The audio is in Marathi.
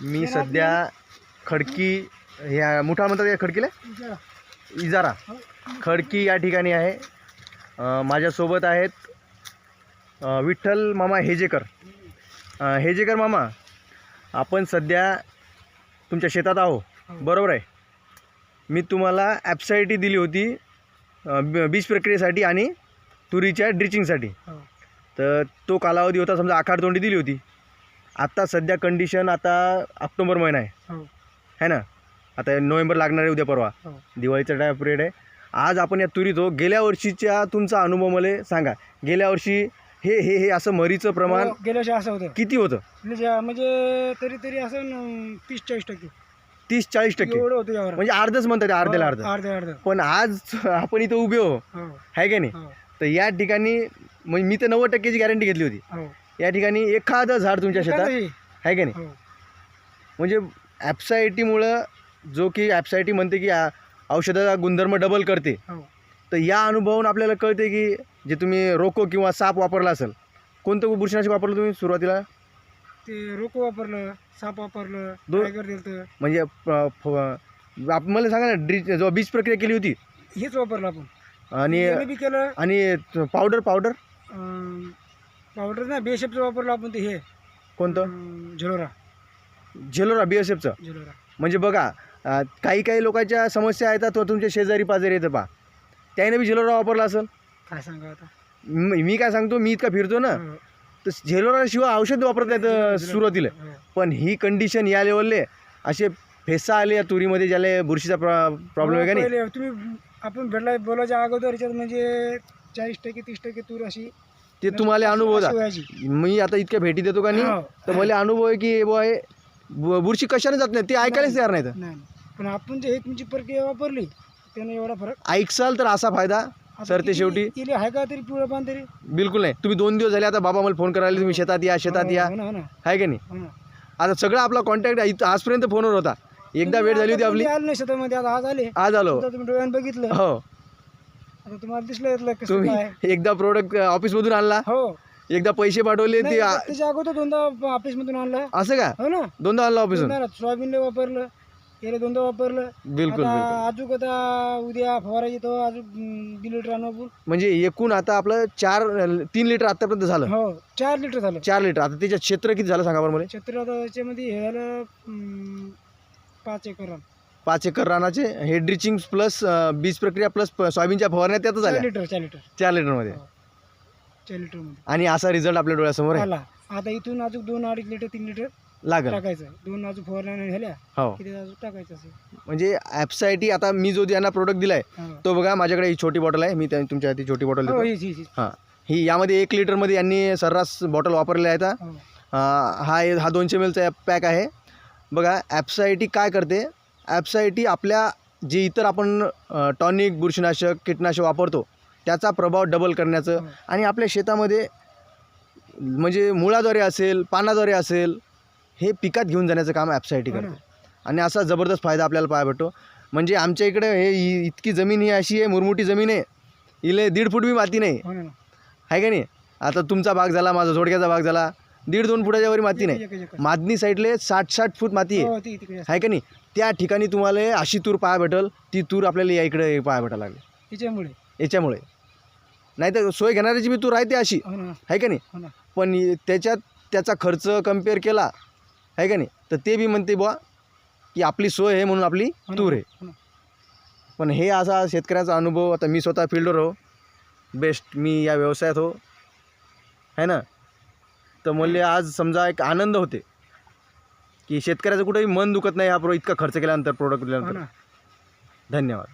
मी सध्या खडकी ह्या मुठा म्हणतात या खडकीला? इजारा. खडकी या ठिकाणी आहे. माझ्यासोबत आहेत विठ्ठल मामा हेजेकर. हेजेकर मामा आपण सध्या तुमच्या शेतात आहो. बरोबर आहे? मी तुम्हाला ॲप्सायटी दिली होती बीज प्रक्रियेसाठी आणि तुरीच्या ड्रिचिंगसाठी. हो. तर तो कालावधी होता समजा आखाड तोंडी दिली होती. आत्ता सध्या कंडिशन आता ऑक्टोबर महिना आहे. हो. है ना? आता नोव्हेंबर लागणार आहे उद्या परवा. हो. दिवाळीचा टाय पिरियड आहे. आज आपण या तुरीत हो गेल्या वर्षीच्या तुमचा अनुभव मला सांगा. गेल्या वर्षी हे हे हे असं मरीचं प्रमाण हो, गेल्या वर्षी असं होतं. किती होतं? म्हणजे म्हणजे तरी तरी असं तीस चाळीस टक्के. तीस चाळीस टक्के. एवढं होतं यावर. म्हणजे अर्धच म्हणतात अर्ध्याला अर्ध. अर्ध अर्ध. पण आज आपण इथं उभे हो. हो आहे का नाही? हो. तर या ठिकाणी म्हणजे मी तर नव्वद टक्क्याची गॅरंटी घेतली होती. हो. या ठिकाणी एखादं झाड तुमच्या शेतात? एखादंही. आहे का नाही? हो. म्हणजे ॲप्सायटीमुळं जो की ॲप्सायटी म्हणते की आ- औषधाचा गुणधर्म डबल करते. हो. तर या अनुभवावून आपल्याला कळते की जे तुम्ही रोको किंवा साप वापरला असेल कोणतं बुरशीनाशक वापरलं तुम्ही सुरुवातीला? ते रोको वापरलं साप वापरलं दो- टायगर दिलं म्हणजे प- फ- आप- मला सांगा ना ड्री जेव्हा बीज प्रक्रिया केली होती. हेच वापरलं आपण. आणि याने बी केलं. आणि पावडर पावडर? पावडर ना बेशेपचं वापरलं आपण ते हे. कोणतं? अं, झिरोरा. झेलोरा बी एस एफचं म्हणजे बघा अं, काही काही लोकांच्या समस्या येतात तो तुमच्या शेजारी पाजारी येतं पा त्याने बी झेलोरा वापरला असेल? काय सांगा आता? म- मी काय सांगतो मी इतका फिरतो ना. हो. तर झेलोरा शिवाय औषध वापरत नाहीत सुरुवातीला. हो. पण ही कंडिशन या लेवलले असे फेसा आले या तुरीमध्ये ज्याला बुरशीचा प्रॉब्लेम आहे का नाही? पहिले तुम्ही आपण भेटला बोलायच्या अगोदर याच्यात म्हणजे चाळीस टक्के तीस टक्के तूर अशी ते तुम्हाला अनुभव. मी आता इतक्या भेटी देतो का नाही हो. तर मला अनुभव आहे की बुवा हे बु- बुरशी कशाने जात नाही ते ऐकायलाच तयार नाही नाही. पण आपण जे हे तुमची प्रक्रिया वापरली त्याने एवढा फरक ऐकसाल तर असा फायदा आता सर ते किती- शेवटी. आहे का तरी पिवळं पान तरी? बिलकुल नाही. तुम्ही दोन दिवस झाले आता बाबा मला फोन करायला तुम्ही शेतात या शेतात या. हो ना हो ना. आहे का नाही? हो ना. आता सगळा आपला कॉन्टॅक्ट आजपर्यंत फोनवर होता. एकदा वेळ झाली होती आपली. तुम्ही आले नाही शेतामध्ये आता आज आले. आज आलो. तुम्ही डोळ्यानं बघितलं. हो. आता तुम्हाला दिसलं यातलं कसं तुम्ही एकदा प्रोडक्ट ऑफिसमधून आणला. हो. एकदा पैसे पाठवले नाही, ते आ- त्याच्या अगोदर दोनदा ऑफिस मधून आणलं. असं का? हो ना. दोनदा आणला ऑफिसून दोनदा सोयाबीनला वापरलं याला दोनदा वापरलं. बिलकुल आता अजून आता उद्या फवारायची तो अजून दीड लिटर आणू आपण. म्हणजे एकूण आता आपलं चार तीन लिटर आतापर्यंत झालं. हो चार लिटर झालं. चार लिटर. आता त्याच्यात क्षेत्र किती झालं सांगा बरं मला. छत्र आता त्याच्यामध्ये हे झालं पाच एकर. पाच एकर रानाचे हे ड्रिचिंग प्लस बीज प्रक्रिया प्लस सोयाबीनच्या फवारण्या त्यातच चार झाल्या लिटर चार लिटर. चार लिटरमध्ये. चार लिटरमध्ये आणि असा रिझल्ट आपल्या डोळ्यासमोर आहे. आला. आता इथून अजून दोन अडीच लिटर तीन लिटर लागल. टाकायचं. दोन अजून फवारण्या झाल्या हो. अजून टाकायचं असेल. म्हणजे ॲप्सायटी आता मी जो यांना प्रोडक्ट दिलाय हो. तो बघा माझ्याकडे ही छोटी बॉटल आहे. मी त्या- तुमच्या हाती छोटी बॉटल हो देतो. हीच हीच हीच. हां. ही यामध्ये एक लिटरमध्ये यांनी सर्रास बॉटल वापरलेल्या आहेत हो. अं, हा हा दोनशे एम एलचा पॅक आहे. बघा ॲप्सायटी काय करते? ॲप्सायटी आपल्या जे इतर आपण टॉनिक बुरशीनाशक कीटनाशक वापरतो त्याचा प्रभाव डबल करण्याचं हो. आणि आपल्या शेतामध्ये म्हणजे मुळाद्वारे असेल पानाद्वारे असेल हे पिकात घेऊन जाण्याचं काम ॲप्सायटी हो. करते आणि असा जबरदस्त फायदा आपल्याला पाहायला भेटतो. म्हणजे आमच्या इकडे हे इतकी जमीन ही अशी आहे मुरमुटी जमीन आहे. इले दीड फूट बी माती नाही. हो आहे का नाही? आता तुमचा भाग झाला माझा झोडक्याचा भाग झाला. दीड दोन फुटाच्या वरी माती नाही. मादनी साईडले साठ साठ फूट माती आहे. हो. आहे का नाही? त्या ठिकाणी तुम्हाला अशी तूर पाहा भेटल ती तूर आपल्याला या इकडे पाहा भेटायला लागली. त्याच्यामुळे याच्यामुळे. नाही तर सोय घेणाऱ्याची बी तूर आहे ती अशी. हो आहे का नाही? हो पण त्याच्यात त्याचा खर्च कंपेअर केला आहे का नाही? तर ते बी म्हणते बुवा की आपली सोय आहे म्हणून आपली हो तूर आहे. हो. पण हे असा शेतकऱ्याचा अनुभव आता मी स्वतः फिल्डर हो बेस्ट मी या व्यवसायात हो. है ना? तर मला आज समजा एक आनंद होते. की शेतकऱ्याचं कुठेही मन दुखत नाही हा प्रो इतका खर्च केल्यानंतर प्रोडक्ट हो दिल्यानंतर ना. धन्यवाद.